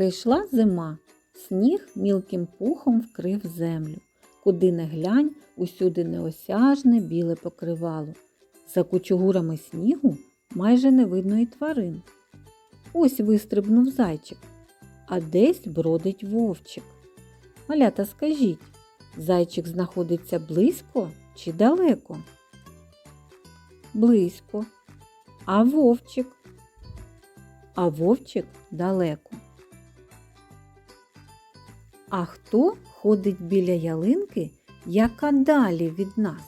Прийшла зима, сніг мілким пухом вкрив землю. Куди не глянь, усюди неосяжне біле покривало. За кучугурами снігу майже не видно і тварин. Ось вистрибнув зайчик, а десь бродить вовчик. Малята, скажіть, зайчик знаходиться близько чи далеко? Близько. А вовчик? А вовчик далеко. А хто ходить біля ялинки, яка далі від нас?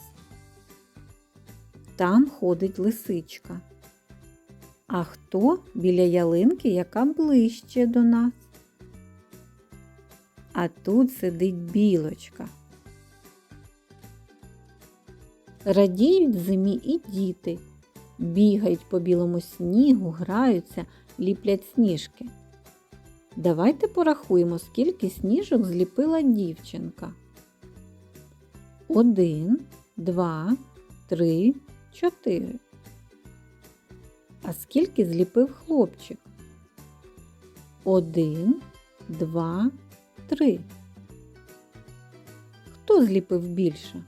Там ходить лисичка. А хто біля ялинки, яка ближче до нас? А тут сидить білочка. Радіють зимі і діти, бігають по білому снігу, граються, ліплять сніжки. Давайте порахуємо, скільки сніжок зліпила дівчинка. Один, два, три, чотири. А скільки зліпив хлопчик? Один, два, три. Хто зліпив більше?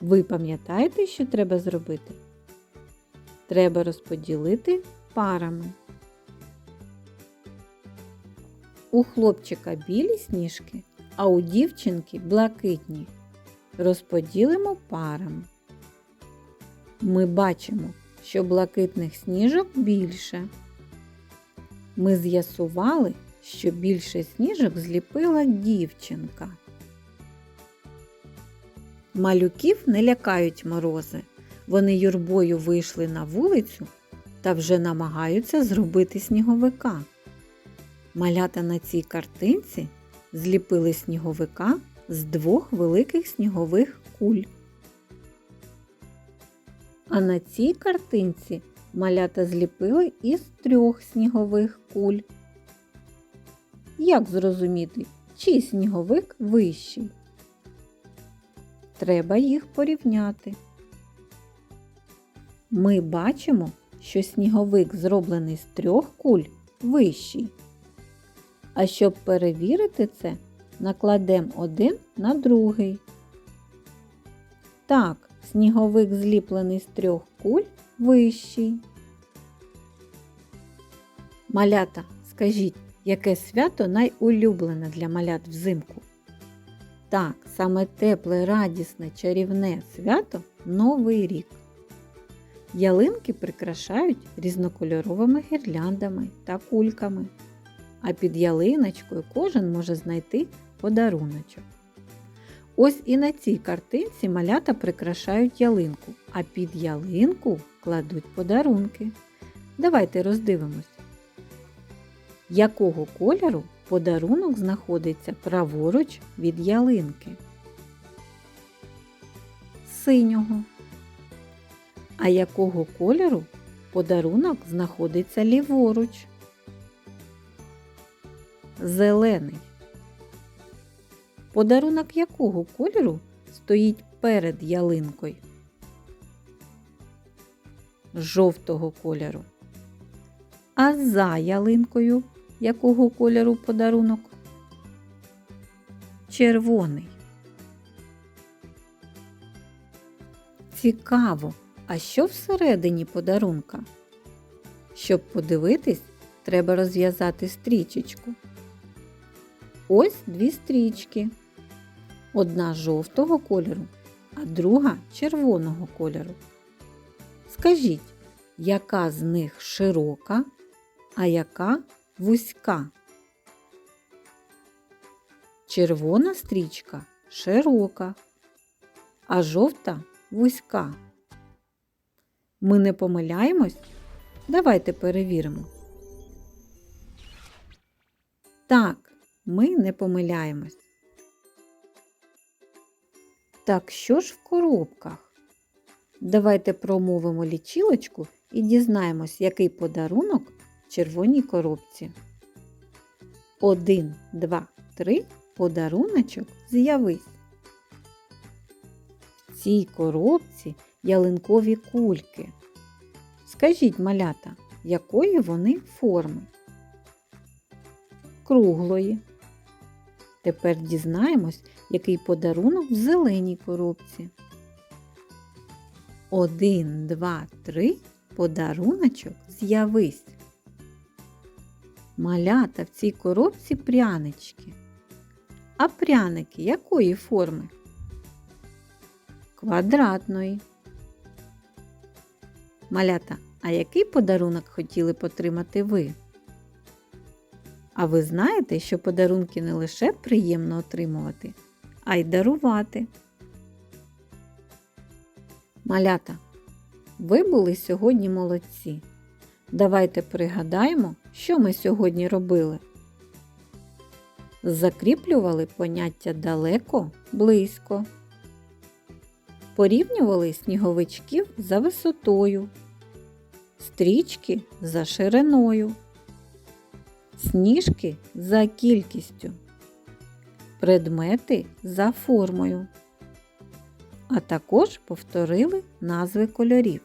Ви пам'ятаєте, що треба зробити? Треба розподілити парами. У хлопчика білі сніжки, а у дівчинки блакитні. Розподілимо парами. Ми бачимо, що блакитних сніжок більше. Ми з'ясували, що більше сніжок зліпила дівчинка. Малюків не лякають морози. Вони юрбою вийшли на вулицю та вже намагаються зробити сніговика. Малята на цій картинці зліпили сніговика з двох великих снігових куль. А на цій картинці малята зліпили із трьох снігових куль. Як зрозуміти, чий сніговик вищий? Треба їх порівняти. Ми бачимо, що сніговик зроблений з трьох куль вищий. А щоб перевірити це, накладемо один на другий. Так, сніговик зліплений з трьох куль вищий. Малята, скажіть, яке свято найулюблене для малят взимку? Так, саме тепле, радісне, чарівне свято Новий рік. Ялинки прикрашають різнокольоровими гірляндами та кульками, а під ялиночкою кожен може знайти подаруночок. Ось і на цій картинці малята прикрашають ялинку, а під ялинку кладуть подарунки. Давайте роздивимось, якого кольору подарунок знаходиться праворуч від ялинки. Синього. А якого кольору подарунок знаходиться ліворуч? Зелений. Подарунок якого кольору стоїть перед ялинкою? Жовтого кольору. А за ялинкою якого кольору подарунок? Червоний. Цікаво, а що всередині подарунка? Щоб подивитись, треба розв'язати стрічечку. Ось дві стрічки. Одна жовтого кольору, а друга червоного кольору. Скажіть, яка з них широка, а яка вузька? Червона стрічка широка, а жовта вузька. Ми не помиляємось? Давайте перевіримо. Так, ми не помиляємось. Так що ж в коробках? Давайте промовимо лічилочку і дізнаємось, який подарунок в червоній коробці. Один, два, три. Подаруночок з'явись. В цій коробці ялинкові кульки. Скажіть, малята, якої вони форми? круглої. Тепер дізнаємось, який подарунок в зеленій коробці. Один, два, три. Подаруночок з'явись. Малята в цій коробці прянички. А пряники якої форми? Квадратної. Малята, а який подарунок хотіли б отримати ви? А ви знаєте, що подарунки не лише приємно отримувати, а й дарувати. Малята, ви були сьогодні молодці. Давайте пригадаємо, що ми сьогодні робили. Закріплювали поняття далеко, близько. Порівнювали сніговичків за висотою, стрічки за шириною, сніжки за кількістю, предмети за формою, а також повторили назви кольорів.